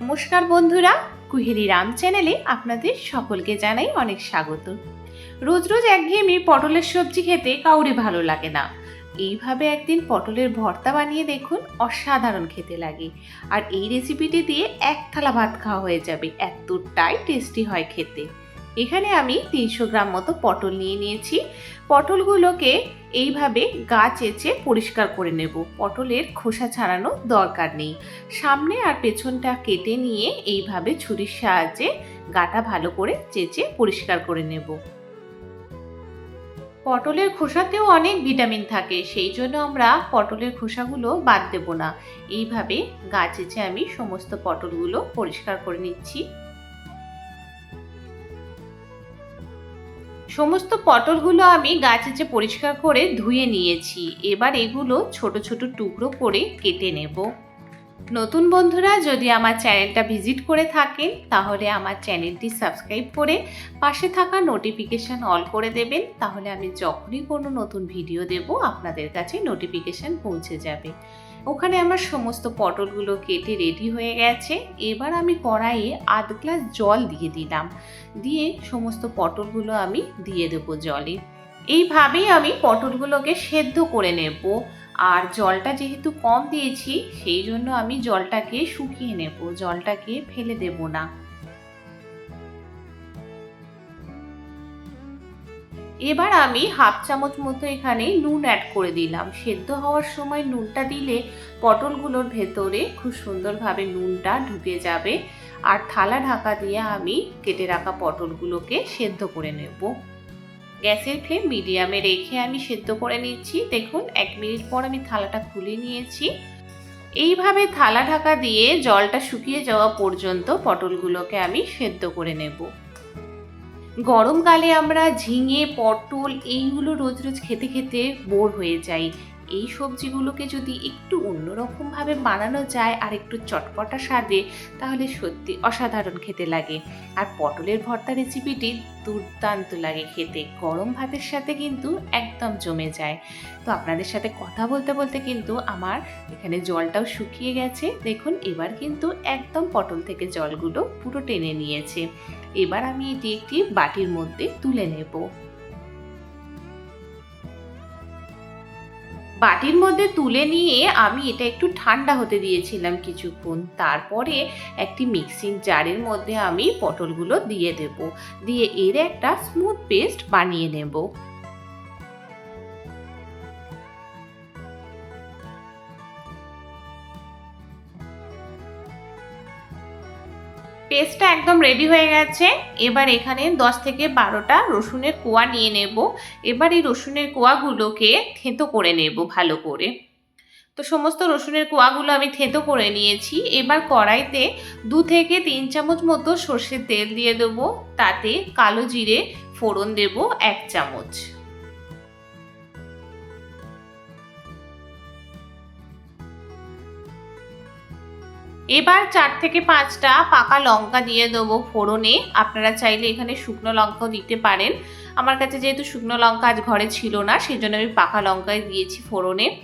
নমস্কার বন্ধুরা, কুহেলি রাম চ্যানেলে আপনাদের সকলকে জানাই অনেক স্বাগত। রোজ রোজ একঘেয়েমি পটলের সবজি খেতে কাউরে ভালো লাগে না। এইভাবে একদিন পটলের ভর্তা বানিয়ে দেখুন, অসাধারণ খেতে লাগে। আর এই রেসিপিটি দিয়ে এক থালা ভাত খাওয়া হয়ে যাবে, এতটাই টেস্টি হয় খেতে। এখানে আমি তিনশো গ্রাম মতো পটল নিয়ে নিয়েছি। পটলগুলোকে এইভাবে গা চেঁচে পরিষ্কার করে নেব। পটলের খোসা ছাড়ানো দরকার নেই। সামনে আর পেছনটা কেটে নিয়ে এইভাবে ছুরির সাহায্যে গাটা ভালো করে চেঁচে পরিষ্কার করে নেব। পটলের খোসাতেও অনেক ভিটামিন থাকে, সেই জন্য আমরা পটলের খোসাগুলো বাদ দেব না। এইভাবে গা চেঁচে আমি সমস্ত পটলগুলো পরিষ্কার করে নিচ্ছি। সমস্ত পটলগুলো আমি গাছেচে পরিষ্কার করে ধুয়ে নিয়েছি। এবার এগুলো ছোট ছোট টুকরো করে কেটে নেব। নতুন বন্ধুরা, যদি আমার চ্যানেলটা ভিজিট করে থাকেন, তাহলে আমার চ্যানেলটি সাবস্ক্রাইব করে পাশে থাকা নোটিফিকেশান অল করে দেবেন। তাহলে আমি যখনই কোনো নতুন ভিডিও দেব, আপনাদের কাছে নোটিফিকেশান পৌঁছে যাবে। ওখানে আমার সমস্ত পটলগুলো কেটে রেডি হয়ে গেছে। এবার আমি কড়াইয়ে আধ গ্লাস জল দিয়ে দিলাম। দিয়ে সমস্ত পটলগুলো আমি দিয়ে দেবো জলে। এইভাবেই আমি পটলগুলোকে সেদ্ধ করে নেব। আর জলটা যেহেতু কম দিয়েছি, সেই জন্য আমি জলটাকে শুকিয়ে নেব। জলটাকে ফেলে দেব না। এবার আমি হাফ চামচ মতো এখানে নুন অ্যাড করে দিলাম। সেদ্ধ হওয়ার সময় নুনটা দিলে পটলগুলোর ভেতরে খুব সুন্দরভাবে নুনটা ঢুকে যাবে। আর থালা ঢাকা দিয়ে আমি কেটে রাখা পটলগুলোকে সেদ্ধ করে নেব। গ্যাসের ফ্লেম মিডিয়ামে রেখে আমি সেদ্ধ করে নিচ্ছি। দেখুন, এক মিনিট পর আমি থালাটা খুলে নিয়েছি। এইভাবে থালা ঢাকা দিয়ে জলটা শুকিয়ে যাওয়া পর্যন্ত পটলগুলোকে আমি সেদ্ধ করে নেব। গরমকালে আমরা ঝিঙে পটল এইগুলো রোজ রোজ খেতে খেতে বোর হয়ে যাই। এই সবজিগুলোকে যদি একটু অন্যরকমভাবে বানানো যায় আর একটু চটপটা স্বাদে, তাহলে সত্যি অসাধারণ খেতে লাগে। আর পটলের ভর্তা রেসিপিটি দুর্দান্ত লাগে খেতে। গরম ভাতের সাথে কিন্তু একদম জমে যায়। তো আপনাদের সাথে কথা বলতে বলতে কিন্তু আমার এখানে জলটাও শুকিয়ে গেছে। দেখুন, এবার কিন্তু একদম পটল থেকে জলগুলো পুরো টেনে নিয়েছে। এবার আমি এটি একটি বাটির মধ্যে তুলে নেব। বাটির মধ্যে তুলে নিয়ে আমি এটা একটু ঠান্ডা হতে দিয়েছিলাম কিছুক্ষণ। তারপরে একটি মিক্সিং জারের মধ্যে আমি পটলগুলো দিয়ে দেব। দিয়ে এর একটা স্মুথ পেস্ট বানিয়ে নেব। পেস্টটা একদম রেডি হয়ে গেছে। এবার এখানে দশ থেকে বারোটা রসুনের কোয়া নিয়ে নেব। এবার এই রসুনের কোয়াগুলোকে থেঁতো করে নেব ভালো করে। তো সমস্ত রসুনের কোয়াগুলো আমি থেঁতো করে নিয়েছি। এবার কড়াইতে দু থেকে তিন চামচ মতো সর্ষের তেল দিয়ে দেবো। তাতে কালো জিরে ফোড়ন দেব এক চামচ। এবার চার থেকে পাঁচটা পাকা লঙ্কা দিয়ে দেবো ফোড়নে। আপনারা চাইলে এখানে শুকনো লঙ্কাও দিতে পারেন। আমার কাছে যেহেতু শুকনো লঙ্কা আজ ঘরে ছিল না সেই জন্য আমি পাকা লঙ্কাই দিয়েছি ফোড়নে।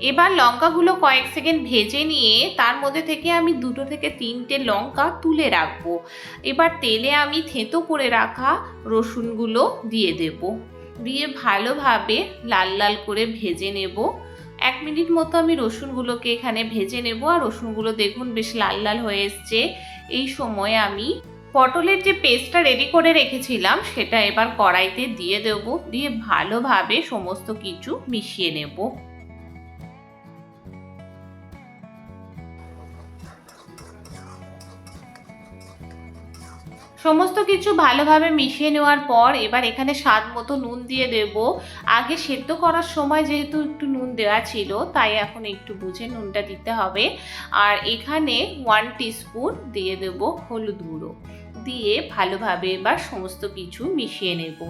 এবার লঙ্কাগুলো কয়েক সেকেন্ড ভেজে নিয়ে তার মধ্যে থেকে আমি দুটো থেকে তিনটে লঙ্কা তুলে রাখব। এবার তেলে আমি থেঁতো করে রাখা রসুনগুলো দিয়ে দেব। দিয়ে ভালোভাবে লাল লাল করে ভেজে নেব। এক মিনিট মতো আমি রসুনগুলোকে এখানে ভেজে নেব আর রসুনগুলো দেখুন বেশ লাল লাল হয়ে এসছে। এই সময় আমি পটলের যে পেস্টটা রেডি করে রেখেছিলাম, সেটা এবার কড়াইতে দিয়ে দেব। দিয়ে ভালোভাবে সমস্ত কিছু মিশিয়ে নেব। সমস্ত কিছু ভালোভাবে মিশিয়ে নেওয়ার পর এবার এখানে স্বাদ মতো নুন দিয়ে দেব। আগে সেদ্ধ করার সময় যেহেতু একটু নুন দেওয়া ছিল, তাই এখন একটু বুঝে নুনটা দিতে হবে। আর এখানে ওয়ান টিস্পুন দিয়ে দেব হলুদ গুঁড়ো। দিয়ে ভালোভাবে এবার সমস্ত কিছু মিশিয়ে নেব।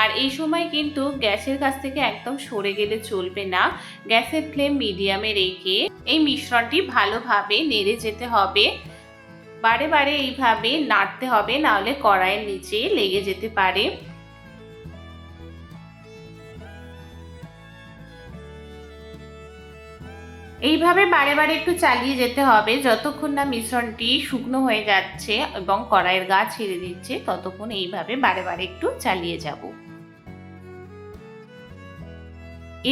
আর এই সময় কিন্তু গ্যাসের কাছ থেকে একদম সরে গেলে চলবে না। গ্যাসের ফ্লেম মিডিয়ামে রেখে এই মিশ্রণটি ভালোভাবে নেড়ে যেতে হবে। বারে বারে এইভাবে নাড়তে হবে, নাহলে কড়াইয়ের নিচে লেগে যেতে পারে। এইভাবে বারে বারে একটু চালিয়ে যেতে হবে, যতক্ষণ না মিশ্রণটি শুকনো হয়ে যাচ্ছে এবং কড়াইয়ের গা ছেড়ে দিচ্ছে, ততক্ষণ এইভাবে বারে বারে একটু চালিয়ে যাব।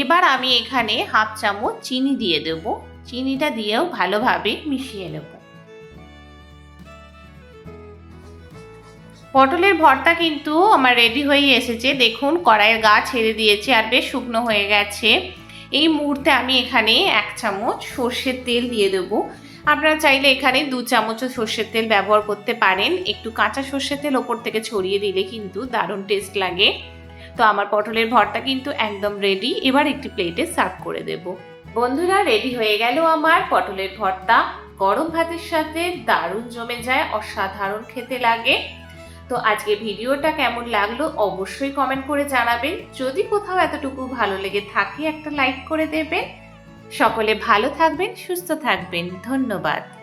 এবার আমি এখানে হাফ চামচ চিনি দিয়ে দেব। চিনিটা দিয়েও ভালোভাবে মিশিয়ে নেব। পটলের ভর্তা কিন্তু আমার রেডি হয়ে এসেছে। দেখুন, কড়াইয়ের গা ছেড়ে দিয়েছে আর বেশ শুকনো হয়ে গেছে। এই মুহূর্তে আমি এখানে এক চামচ সর্ষের তেল দিয়ে দেবো। আপনারা চাইলে এখানে দু চামচও সর্ষের তেল ব্যবহার করতে পারেন। একটু কাঁচা সর্ষের তেল ওপর থেকে ছড়িয়ে দিলে কিন্তু দারুণ টেস্ট লাগে। তো আমার পটলের ভর্তা কিন্তু একদম রেডি এবার একটি প্লেটে সার্ভ করে দেব। বন্ধুরা রেডি হয়ে গেল আমার পটলের ভর্তা। গরম ভাতের সাথে দারুণ জমে যায়, অসাধারণ খেতে লাগে। তো আজকে ভিডিওটা কেমন লাগল অবশ্যই কমেন্ট করে জানাবেন। যদি কোথাও এতটুকু ভালো লেগে থাকে একটা লাইক করে দেবেন। সকলে ভালো থাকবেন, সুস্থ থাকবেন। ধন্যবাদ।